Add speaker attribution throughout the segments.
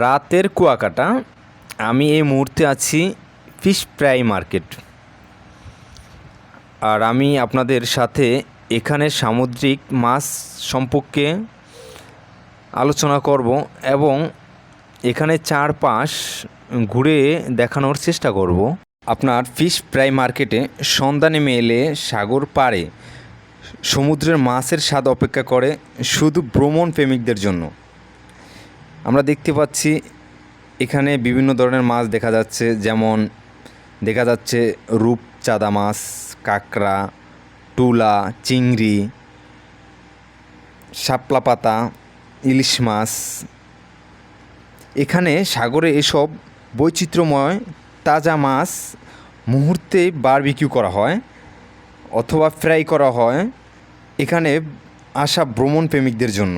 Speaker 1: রাতের কুয়াকাটা, আমি এই মুহূর্তে আছি ফিশ ফ্রাই মার্কেট। আর আমি আপনাদের সাথে এখানে সামুদ্রিক মাছ সম্পর্কে আলোচনা করব এবং এখানে চারপাশ ঘুরে দেখানোর চেষ্টা করব। আপনার ফিশ ফ্রাই মার্কেটে সন্ধ্যা নেমে এলে সাগর পাড়ে সমুদ্রের মাছের স্বাদ অপেক্ষা করে শুধু ভ্রমণ প্রেমিকদের জন্য। আমরা দেখতে পাচ্ছি এখানে বিভিন্ন ধরনের মাছ দেখা যাচ্ছে, যেমন দেখা যাচ্ছে রূপচাঁদা মাছ, কাঁকড়া, টুলা, চিংড়ি, শাপলা পাতা, ইলিশ মাছ। এখানে সাগরে এসব বৈচিত্র্যময় তাজা মাছ মুহূর্তে বারবিকিউ করা হয় অথবা ফ্রাই করা হয়, এখানে আসা ভ্রমণ প্রেমিকদের জন্য।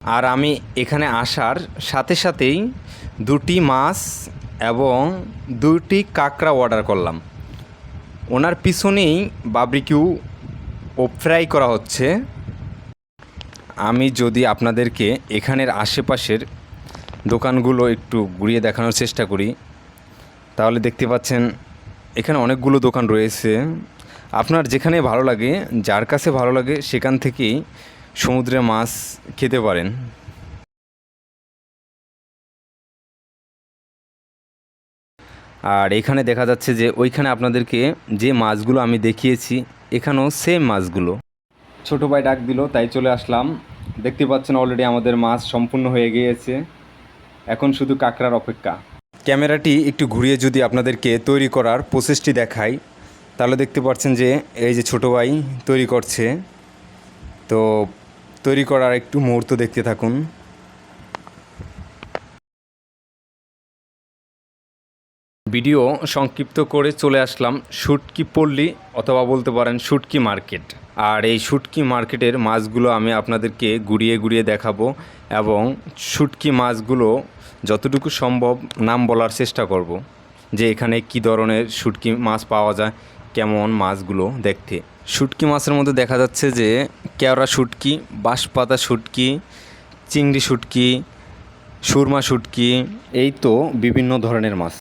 Speaker 1: আর আমি এখানে আসার সাথে সাথেই দুটি মাছ এবং দুটি কাঁকড়া অর্ডার করলাম। ওনার পিছনেই বাবরিকিউ ও ফ্রাই করা হচ্ছে। আমি যদি আপনাদেরকে এখানের আশেপাশের দোকানগুলো একটু ঘুরিয়ে দেখানোর চেষ্টা করি, তাহলে দেখতে পাচ্ছেন এখানে অনেকগুলো দোকান রয়েছে। আপনার যেখানে ভালো লাগে, যার কাছে ভালো লাগে, সেখান থেকেই সমুদ্রে মাছ খেতে পারেন। আর এখানে দেখা যাচ্ছে যে ওইখানে আপনাদেরকে যে মাছগুলো আমি দেখিয়েছি, এখানেও সেম মাছগুলো। ছোটো ভাই ডাক দিল, তাই চলে আসলাম। দেখতে পাচ্ছেন অলরেডি আমাদের মাছ সম্পূর্ণ হয়ে গিয়েছে। এখন শুধু কাঁকড়ার অপেক্ষা। ক্যামেরাটি একটু ঘুরিয়ে যদি আপনাদেরকে তৈরি করার প্রসেসটি দেখাই, তাহলে দেখতে পাচ্ছেন যে এই যে ছোটো ভাই তৈরি করছে। তো তৈরি করার একটু মুহূর্ত দেখতে থাকুন। ভিডিও সংক্ষিপ্ত করে চলে আসলাম শুটকি পল্লী অথবা বলতে পারেন শুটকি মার্কেট। আর এই শুটকি মার্কেটের মাছগুলো আমি আপনাদেরকে ঘুরিয়ে ঘুরিয়ে দেখাবো এবং শুটকি মাছগুলো যতটুকু সম্ভব নাম বলার চেষ্টা করব যে এখানে কি ধরনের শুটকি মাছ পাওয়া যায়, কেমন মাছগুলো দেখতে। শুটকি মাছের মধ্যে দেখা যাচ্ছে যে কেওড়া শুটকি বাঁশপাতা শুটকি চিংড়ি শুটকি সুরমা শুটকি এই তো বিভিন্ন ধরনের মাছ।